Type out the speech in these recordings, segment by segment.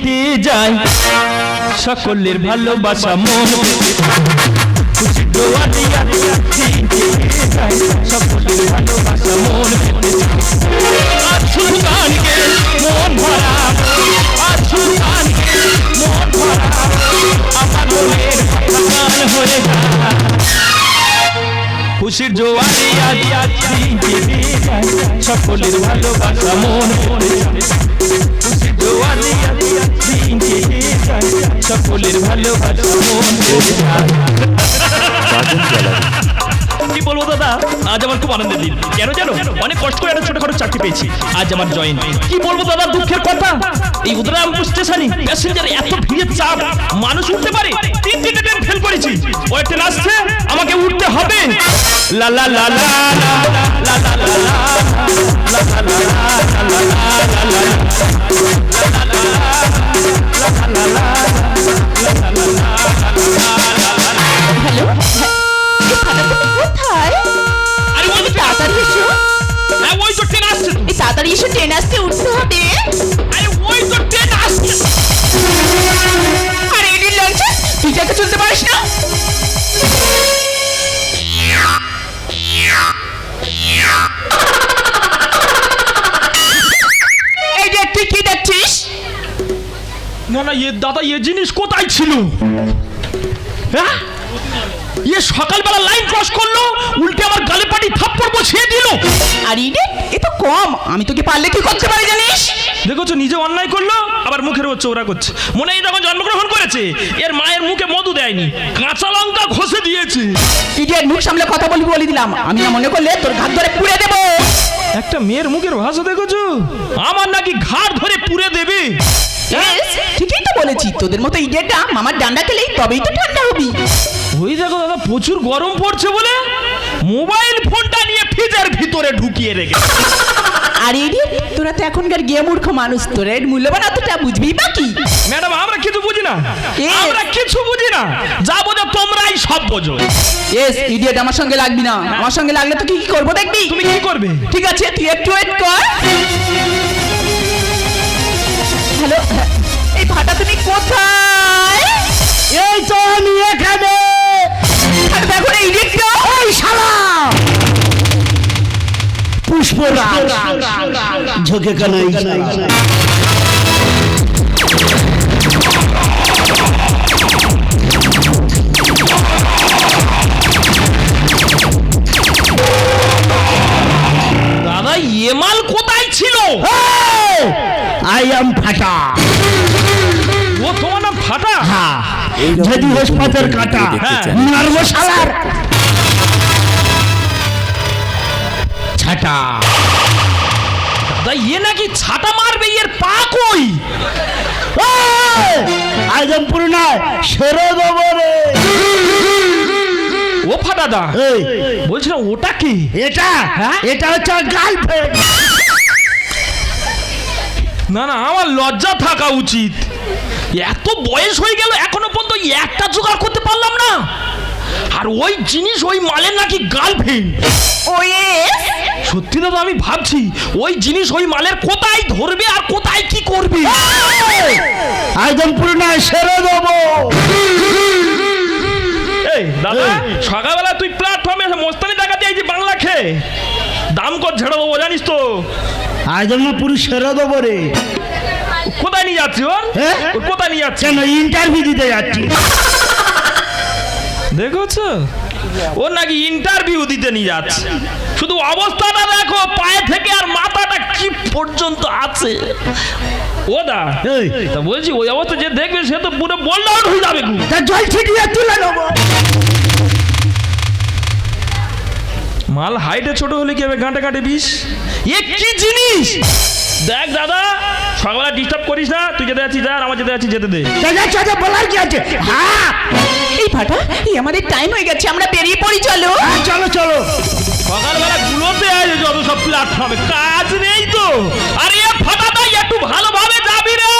কেটে যায় সকলের ভালোবাসা মন সকলের ভালোবাসা মন মনের খুশির জোয়ারি আজি আজি সকলের ভালোবাসা মন খুশির জোয়ারি সকলের ভালোবাসা মন কি বলব দাদা আজ আমার খুব আনন্দের দিন কেন জানো অনেক কষ্ট করে একটা ছোটখাটো চাকরি পেয়েছি আজ আমার জয়েন কি বলব দাদা দুঃখের কথা এই উদয়রামপুর স্টেশনে প্যাসেঞ্জার এত ভিড়ের চাপ মানুষ উঠতে পারে তিন তিনটে ট্রেন ফেল করেছি ওই ট্রেন আসছে আমাকে উঠতে হবে লা লা লা লা লা লা লা লা লা লা লা লা লা লা এ জিনিস কোথায় ছিল? হ্যাঁ? এ সকালবেলা লাইন ক্রস করল উল্টে আমার গালে পাটি থাপ্পড় বসিয়ে দিল। আরে রে এ তো কম। আমি তোকে পারলে কি করতে পারি জানিস? দেখোছো নিজে অন্যায় করল আবার মুখের ওর চোরা করছে। মনে হয় তখন জন্মগ্রহণ করেছে এর মায়ের মুখে মধু দেয়নি কাঁচা লঙ্কা ঘষে দিয়েছে। ইডিয়েট মুখ সামলে কথা বলবি বলে দিলাম। আমি না মনে করলে তোর ঘাত ধরে পুড়ে দেবো। একটা মেয়ের মুখের ভাষা দেখেছ? আমার নাকি ঘাড় ধরে পুড়ে দেবে। ঠিকই তো বলেছি। তোদের মতো ইডিয়েটটা মামার ডান্ডা খেলেই তবেই তো ঠান্ডা হবি। ওই দেখো দাদা প্রচুর গরম পড়ছে বলে মোবাইল ফোনটা নিয়ে ফ্রিজের ভিতরে ঢুকিয়ে রেখে আর ইডিয়েট তোরা তো এখনকার গিয়ে মূর্খ মানুষ তোরা এর মূল্যবান অতটা বুঝবি বাকি ম্যাডাম আমরা কিছু বুঝি না. আমরা কিছু বুঝি না। যা বোঝো তোমরাই সব বোঝো। ইয়েস ইডিয়েট আমার সঙ্গে লাগবি না। আমার সঙ্গে লাগলে তো কি কি করব দেখবি? তুমি কি করবে? ঠিক আছে তুই একটু ওয়েট কর। হ্যালো এই ভাটা তুমি কোথায়? এই তো আমি এখানে। আর দেখো এই দিকটা ওই শালা! পুষ্পরাজ ঝোঁকে কানাই আই এম ফাটা। ও তোমার নাম ফাটা? হ্যাঁ যদি হোসপাতের কাটা হ্যাঁ। মারবো শালার ছাটা। দাদা এ নাকি ছাটা মারবে? এর পা কই? আজমপুর নয় সেরে দেবো রে ও ফাটা দা এই, বলছিলাম ওটা কি? এটা হ্যাঁ? এটা হচ্ছে গার্লফ্রেন্ড না না আমার লজ্জা থাকা উচিত। এত বয়স হয়ে গেল এখনও পর্যন্ত একটা জোগাড় করতে পারলাম না। আর ওই জিনিস ওই মালের নাকি গার্লফ্রেন্ড। ও ইয়েস সত্যি দাদা আমি ভাবছি ওই জিনিস ওই মালের কোথায় ধরবে আর কোথায় কি করবে? আজমপুর নয় সেরে দেবো। এই দাদা সকালবেলা তুই প্ল্যাটফর্মে মোস্তানি টাকা দিয়েছি বাংলা খেয়ে। দাম কর ঝেড়ে দেবো জানিস তো? আজমপুর সেরে দেবো রে। কোথায় নিয়ে যাচ্ছি ওর হ্যাঁ? কোথায় নিয়ে যাচ্ছি কেন ইন্টারভিউ দিতে যাচ্ছি। দেখেছ? ওর নাকি ইন্টারভিউ দিতে নিয়ে যাচ্ছে। শুধু অবস্থাটা দেখো পায়ে থেকে আর মাথাটা কি পর্যন্ত আছে। ও দা তা বলছি ওই অবস্থা যে দেখবে সে তো পুরো বোল্ড আউট হয়ে যাবে জল ছিটিয়ে তুলে নেব। মাল হাইটে ছোট হলে কি হবে? গাঁটে গাঁটে বিষ? এ কি জিনিস? দেখ দাদা সকালবেলা ডিস্টার্ব করিস না তুই যেতে যাচ্ছিস যা আর আমার যেতে যাচ্ছি যেতে দে। বলার কি আছে? এই ভাটা এই আমাদের টাইম হয়ে গেছে আমরা বেরিয়ে পড়ি চলো। হ্যাঁ, চলো চলো। সকালবেলা গুলোতে আছে যত সব প্ল্যাটফর্মে কাজ নেই তো। আরে এ ফাটাটা একটু ভালোভাবে যাবি রে।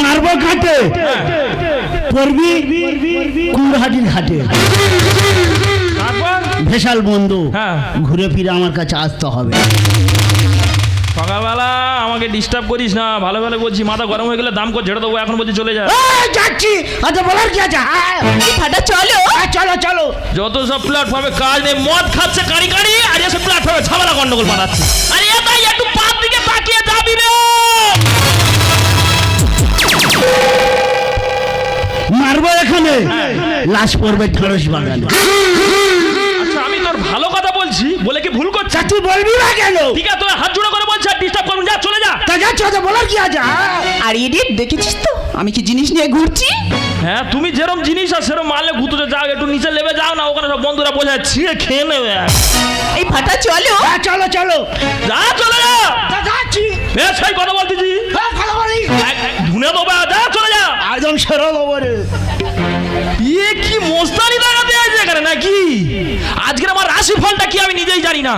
মারবো ঘাটে পড়বি কুড়হাটির ঘাটে। ভেসাল বন্ধু হ্যাঁ। ঘুরে ফিরে আমার কাছে আসতে হবে। সকালবেলা আমাকে ডিস্টার্ব করিস না ভালো ভালো বলছি মাথা গরম হয়ে গেলে দাম করে ঝেড়ে দেবো এখন বলছি চলে যা। এই, যাচ্ছি। আচ্ছা বলার কি আছে? হ্যাঁ। ফাটা চলো। হ্যাঁ, চলো চলো। যত সব প্ল্যাটফর্মে কাজ নেই মদ খাচ্ছে কারি কারি আর এসে প্ল্যাটফর্মে ঝামেলা গন্ডগোল বানাচ্ছে। আরে এটাই একটু পাপ দিকে তাকিয়ে যাবি রে। মারবো এখানে? লাশ পড়বে ঢেঁড়স বাগানে। আচ্ছা আমি তোর ভালো কথা বলছি বলে কি ভুল করছিস তুই বলবি না কেন? ঠিক আছে তোর হাত জোড়া করে বলছি আর ডিস্টার্ব করুন যা চলে যা। তা যাচ্ছি আচ্ছা বলার কি আছে? হ্যাঁ? আর ইডিয়েট দেখেছিস তো? আমি কি জিনিস নিয়ে ঘুরছি? হ্যাঁ তুমি যেরকম জিনিস আর সেরকম মারলে ঘুরতে যাও একটু নিচে লেবে যাও না ওখানে সব বন্ধুরা বোঝা ছিঁড়ে খেয়ে নেবে। এই ফাটা চলো। হ্যাঁ চলো চলো। যা চলে যা। যাচ্ছি। বেশ ভাই কথা বলতেছি। হ্যাঁ কথা বলি। ধুনে দেবে যা চলে একদম সরল ওপরে ইয়ে কি মোস্তানি লাগাতে আছে এখানে নাকি আজকের আমার রাশি ফলটা কি আমি নিজেই জানি না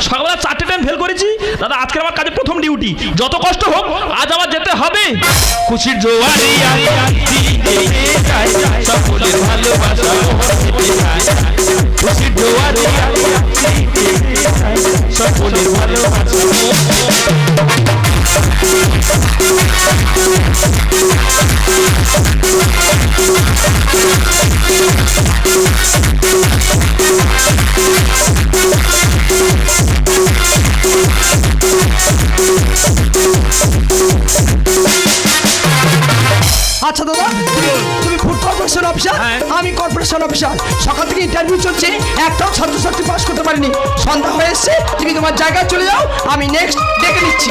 সকালবেলা চারটে ট্রেন ফেল করেছি দাদা আজকের আমার কাজে প্রথম ডিউটি যত কষ্ট হোক আজ আমার যেতে হবে খুশির জোয়ারে সকলের ভালোবাসা। খুশির জোয়ারে সকলের ভালোবাসা আচ্ছা দাদা তুমি- ফুড কর্পোরেশন অফিসার। আমি কর্পোরেশন অফিসার সকাল থেকে ইন্টারভিউ চলছে একটাও ছাত্রছাত্রী পাস করতে পারিনি। সন্ধ্যা হয়ে এসছে তুমি তোমার জায়গায় চলে যাও আমি নেক্সট ডেকে নিচ্ছি।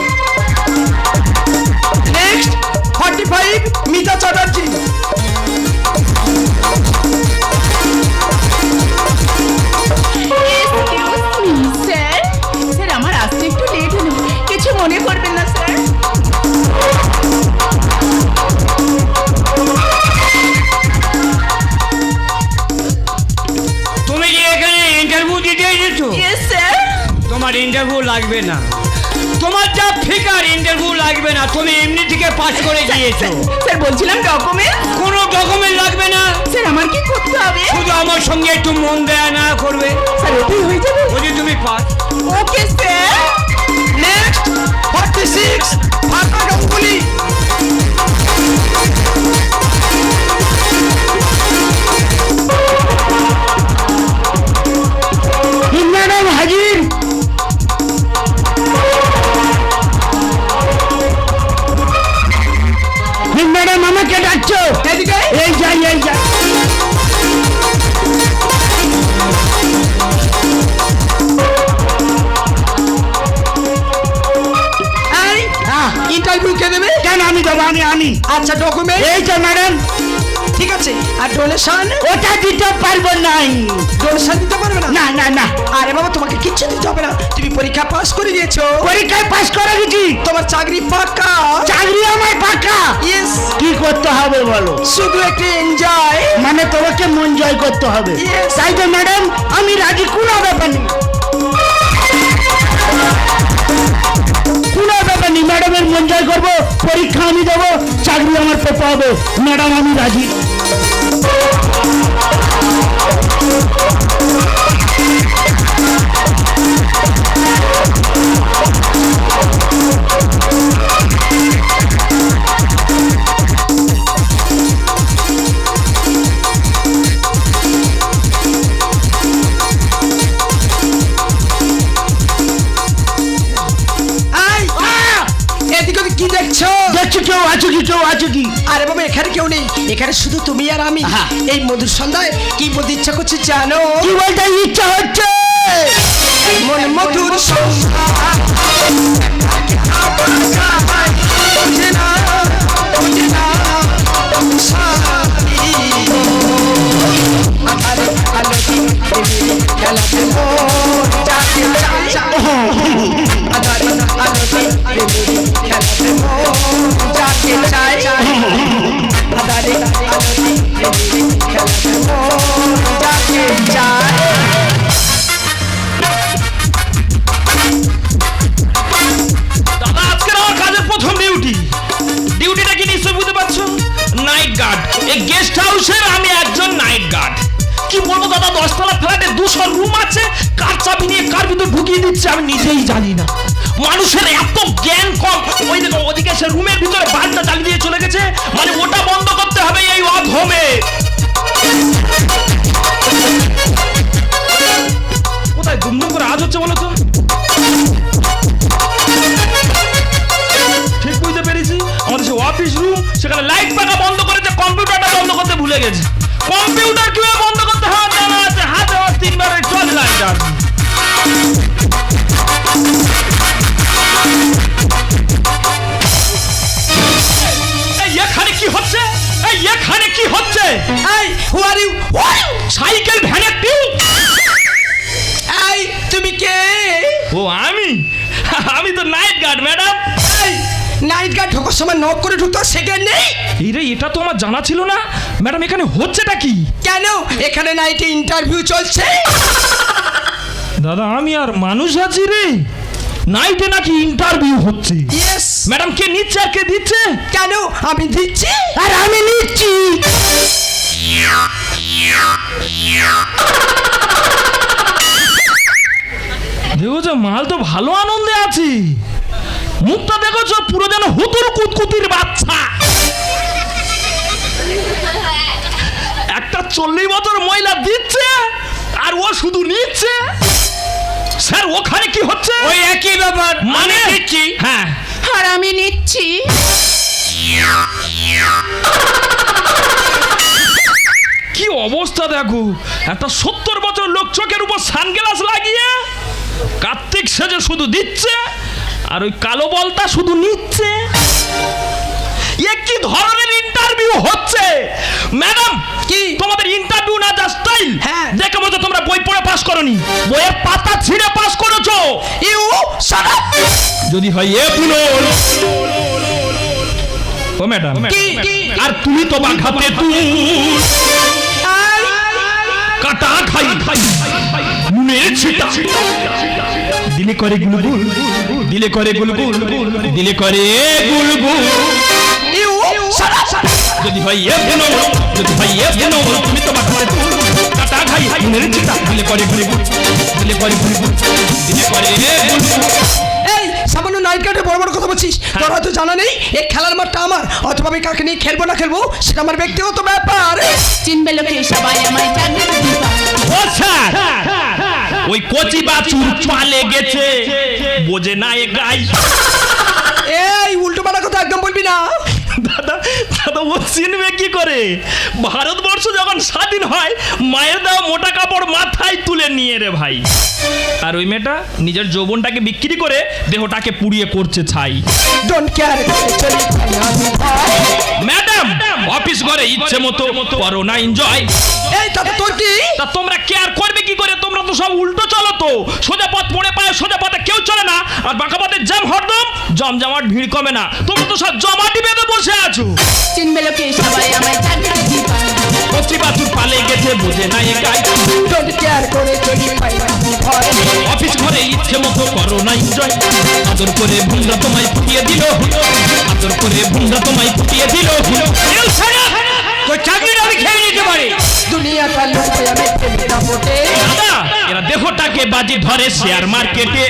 Next forty five Mita Chatterjee sir sir আমার আসতে একটু লেট হলো। কিছু মনে করবেন না স্যার তুমি কি এখানে ইন্টারভিউ দিতে এসেছ? স্যার তোমার ইন্টারভিউ লাগবে না। তোমার যা ফিকার ইন্টারভিউ লাগবে না তুমি এমনি থেকে পাস করে গিয়েছো। স্যার বলছিলাম ডকুমেন্ট কোনো ডকুমেন্ট লাগবে না। স্যার আমার কি করতে হবে? শুধু আমার সঙ্গে একটু মন দেয়া না করবে। স্যার ওটাই হয়ে যাবে। বুঝি তুমি pass. Okay sir. Next forty six ফাঁকা আচ্ছা ডকুমেন্ট এই তো ম্যাডাম ঠিক আছে আর ডোনেশন ওটা দিতে পারব নাই। ডোনেশন দিতে পারবে না? না না না। আরে বাবা তোমাকে কিচ্ছু দিতে হবে না। তুমি পরীক্ষা পাস করে দিয়েছ। পরীক্ষায় পাস করে গেছি তোমার চাকরি পাকা? চাকরি আমার পাকা। ইয়েস কি করতে হবে বলো? শুধু একটু এনজয় মানে তোমাকে মন জয় করতে হবে. তাই তো ম্যাডাম আমি রাজি কোনো ব্যাপার নেই। ম্যাডামের মন জয় করব পরীক্ষা আমি দেবো চাকরি আমার পেতে হবে। ম্যাডাম আমি রাজি। এখানে শুধু তুমি আর আমি। এই মধুর সন্ধ্যায় কি বলতে ইচ্ছা করছে জানো? কি বলতে ইচ্ছা হচ্ছে মন মধুর সন্ধ্যা। চাবি নিয়ে কার ভিতর ঢুকিয়ে দিচ্ছে আমি নিজেই জানি না। মানুষের এত জ্ঞান কম। ওই দেখো, ওদিকে সে রুমের ভিতরে বাল্বটা জ্বালিয়ে দিয়ে চলে গেছে। মানে ওটা বন্ধ করতে হবে এই অধমে কোথায় দুমদুম করে আজ হচ্ছে ঠিক বুঝতে পেরেছি? আমাদের সে অফিস রুম সেখানে লাইট পাকা বন্ধ করেছে কম্পিউটারটা বন্ধ করতে ভুলে গেছে। কম্পিউটার কীভাবে বন্ধ করতে হয়? জানা আছে, হাতে চল লাইটার এই সাইকেল ভ্যানের টিউ এই তুমি কে? ও আমি? আমি তো নাইট গার্ড ম্যাডাম। এই নাইট গার্ড ঢোকার সময় নক করে ঢুকতো সেকেন্ড নেই? এই এটা তো আমার জানা ছিল না। ম্যাডাম এখানে হচ্ছেটা কি? কেন? এখানে নাইটে ইন্টারভিউ চলছে। দাদা আমি আর মানুষ আছি রে। নাইটে নাকি ইন্টারভিউ হচ্ছে। ইয়েস ম্যাডাম কে নিচ্ছে আর কে দিচ্ছে? কেন? আমি দিচ্ছি। আর আমি নিচ্ছি। দেখো মাল তো ভালো আনন্দে আছি। মুখটা দেখেছ? পুরো যেন হুতুর কুতকুতির বাচ্চা। একটা চল্লিশ বছর মহিলা দিচ্ছে আর ও শুধু নিচ্ছে। স্যার ওখানে কি হচ্ছে? ওই একই ব্যাপার মানে? দিচ্ছি হ্যাঁ। আর আমি নিচ্ছি। অবস্থা দেখো। একটা সত্তর বছর লোক চোখের উপর সানগ্লাস লাগিয়ে কার্তিক সেজে শুধু দিচ্ছে আর ওই কালো বলটা শুধু নিচ্ছে। এ কি ধরনের ইন্টারভিউ হচ্ছে? ম্যাডাম কি? তোমাদের ইন্টারভিউ না যা স্টাইল হ্যাঁ। দেখে মতো তোমরা বই পড়ে পাস করনি। বইয়ের পাতা ছিঁড়ে পাস করেছ। ইউ আপ যদি হয় এ পুনল ও ম্যাডাম? আর তুমি তো বাঘাতে তুই কাটা খাই। নুনের ছিটা। দিলে করে গুলগুল, দিলে করে গুলগুল, দিলে করে গুলগুল। যদি হয় এ ভেনো, যদি হয় এ ভেনো তুমি তো বাঘাতে তুই কাটা খাই, নুনের ছিটা। দিলে করে গুলগুল, দিলে করে গুলগুল, দিলে করে গুলগুল। এই কাটে বড় বড় কথা বলছিস? তোর হয়তো জানা নেই এই খেলার মাঠটা আমার। অথবা আমি কাকে নিয়ে খেলব না খেলব সেটা আমার ব্যক্তিগত ব্যাপার। চিনবে লোকে সবাই আমায় চাকরি ও স্যার! ওই কচি বাছুর পালে গেছে বোঝে না এ গাই। এই উল্টো পাল্টা কথা একদম বলবি না। ও চিনবে কি করে? ভারতবর্ষ যখন স্বাধীন হয় মায়ের দেওয়া মোটা কাপড় মাথায় তুলে নিয়ে রে ভাই। আর ওই মেয়েটা নিজের যৌবনটাকে বিক্রি করে দেহটাকে পুড়িয়ে করছে ছাই। ম্যাডাম অফিস ঘরে ইচ্ছে মতো করো না এনজয় এই তাতে তোর কি? তা তোমরা কেয়ার করবে কি করে? তোমরা তো সব উল্টো চলো তো। সোজা পথ পড়ে পায় সোজা পথে কেউ চলে না। আর বাঁকা পথে জ্যাম হরদম জমজমাট ভিড় কমে না। তোমরা তো সব জমাটি গেছে বোঝে না এ গাই ডোন্ট কেয়ার করে চলি আমি ভয়। অফিস ঘরে ইচ্ছে মতো করো না এনজয় আদর করে ভুন্ডা তোমায় ফুটিয়ে দিল। আদর করে ভুন্ডা তোমায় ফুটিয়ে দিল। তো চাকরিটা আমি খেয়ে নিতে পারি। দুনিয়াটা লোকে আমি ফেলি না দাদা এরা দেহটাকে বাজি ধরে শেয়ার মার্কেটে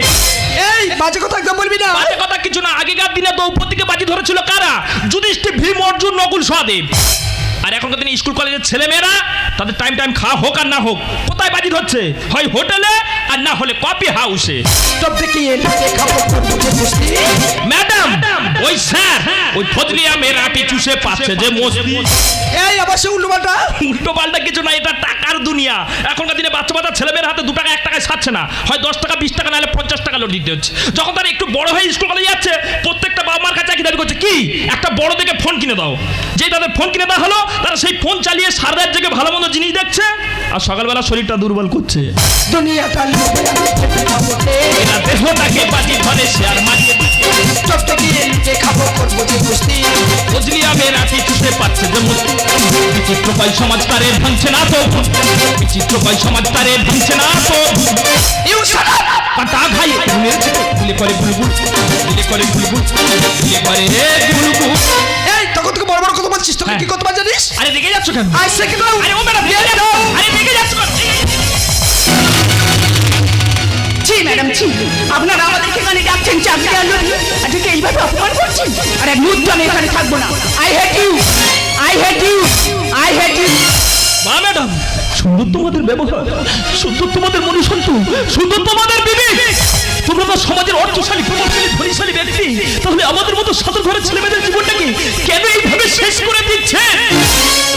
এই বাজে কথা একদম বলবি না। বাজে কথা কিছু না। আগেকার দিনে তো উপর দিকে বাজি ধরেছিল কারা? যুধিষ্ঠির ভীম অর্জুন নকুল সহদেব। আর এখনকার দিনে স্কুল কলেজের ছেলেমেয়েরা তাদের টাইম টাইম খাওয়া হোক আর না হোক, কোথায় বাজি ধরছে? হয় হোটেলে আর না হলে কফি হাউসে ম্যাডাম ওই স্যার ওই ফজলি আমের আটি চুষে পাচ্ছে যে মস্তি এই আবার সে উল্টো পাল্টা? উল্টো পাল্টা কিছু না এটা টাকার দুনিয়া। এখনকার দিনে বাচ্চা বাচ্চা ছেলেমেয়ের হাতে দু টাকা এক টাকায় ছাড়ছে না। হয় দশ টাকা বিশ টাকা নাহলে পঞ্চাশ টাকা লোড দিতে হচ্ছে। যখন তারা একটু বড় হয়ে স্কুল কলেজে যাচ্ছে প্রত্যেকটা বাবা মার কাছে একই দাবি করছে কি? একটা বড় দেখে ফোন কিনে দাও। যেই তাদের ফোন কিনে দেওয়া হলো তারা সেই ফোন চালিয়ে সারা রাত জেগে ভালো মন্দ জিনিস দেখছে আর সকালবেলা শরীরটা দুর্বল করছে। দুনিয়াটা দেহটাকে বাজি ধরে শেয়ার মারিয়ে সব দেখি এলিতে খাব করব যে কুস্তি ফজলি আমের আটি চুষে পাচ্ছে যে মস্তি বিচিত্র পাই সমাজ তারে ভাঙছে না তো বিচিত্র পাই সমাজ তারে ভাঙছে না তো ইউ শাট আপ পাতা খাই ফুলের ছেলে ফুলে করে বুলবুল ফুলে করে বুলবুল ফুলে করে বুলবুল এই তখন থেকে বড় বড় কথা বলছিস তোকে হ্যাঁ। কি করতে জানিস? আরে রেগে যাচ্ছ কেন? আই সেকেন্ড আরে ও ম্যাডাম আরে রেগে যাচ্ছ কেন? জি ম্যাডাম জি আপনারা আমাদেরকে এখানে ডাকছেন চাকরি আনবেন আজকে এইভাবে অপমান করছেন? আর এক মুহূর্ত আমি এখানে থাকব না। I hate you I hate you I hate you মা, ম্যাডাম, সুন্দর তোমাদের ব্যবহার, সুন্দর তোমাদের মনুষ্যত্ব সুন্দর তোমাদের বিবেক তোমরা তো সমাজের অর্থশালী, প্রভাবশালী, ধনীশালী ব্যক্তি। তাহলে আমাদের মতো সাধারণ ঘরের ছেলেমেয়েদের জীবনটাকে কেন এইভাবে শেষ করে দিচ্ছে?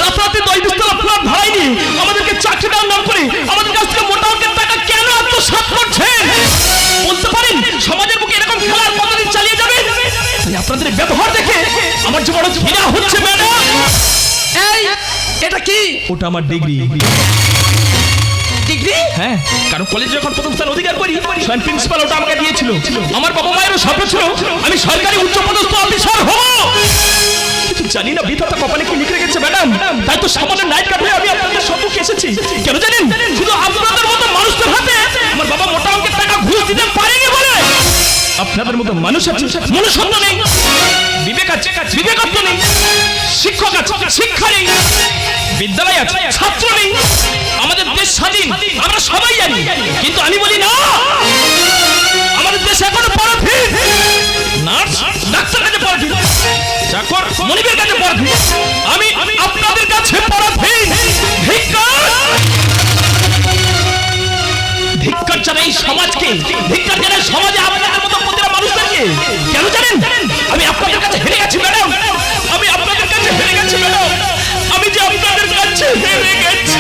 রাতারাতি দশ বিস্তলা ফ্ল্যাট ভাড়াই নিয়ে আমাদেরকে চাকরি দেওয়ার নাম করে আমাদের কাছ থেকে মোটা আত্মসাৎ করছেন বলতে পারেন সমাজের বুকে এরকম খেলার পদ্ধতি চালিয়ে যাবে? তাই আপনাদের ব্যবহার দেখে আমার যে বড় ঘৃণা হচ্ছে ম্যাডাম। এই এটা কি? ওটা আমার ডিগ্রি। ডিগ্রি? হ্যাঁ কারণ কলেজে যখন প্রথম স্থান অধিকার করি স্বয়ং প্রিন্সিপাল ওটা আমাকে দিয়েছিল। আমার বাবা মায়েরও স্বপ্ন ছিল। আমি সরকারি উচ্চপদস্থ অফিসার হব। জানি না বিধাতা কপালে কি লিখে রেখেছে, ম্যাডাম। তাই তো সামান্য নাইট কাট আমি আপনাদের সম্মুখে এসেছি। কেন জানেন? শুধু আপনাদের মতো মানুষদের হাতে আমার বাবা মোটা অঙ্কের টাকা ঘুষ দিতে পারেনি বলে। আপনাদের মতো মানুষ আছে, মনুষ্যত্ব নেই, বিবেক আছে, বিবেকত্ব নেই, শিক্ষক আছে, শিক্ষা নেই, বিদ্যালয় আছে, ছাত্র নেই। আমাদের দেশ স্বাধীন, আমরা সবাই জানি। কিন্তু আমি বলি না। চাকর মনিবের কাছে পরাধীন। আমি আপনাদের কাছে পরাধীন। ধিক্কার! ধিক্কার এই সমাজকে। ধিক্কার জানাই সমাজে আপনাদের মতো প্রতিটা মানুষদেরকে। কেন জানেন? আমি আপনাদের কাছে হেরে গেছি, ম্যাডাম। আমি আপনাদের কাছে হেরে গেছি, ম্যাডাম। আমি যে আপনাদের কাছে হেরে গেছি।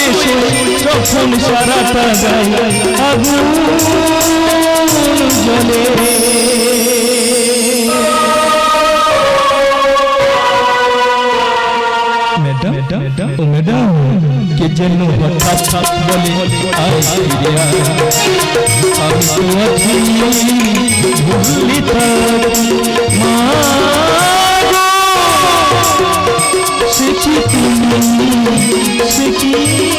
এসে যখন সারাটা গাই আগুন জলে ও ম্যাডাম কে যেন হঠাৎ বলে আমি তো আছি ভুলি মা সে কি তুমি সে কি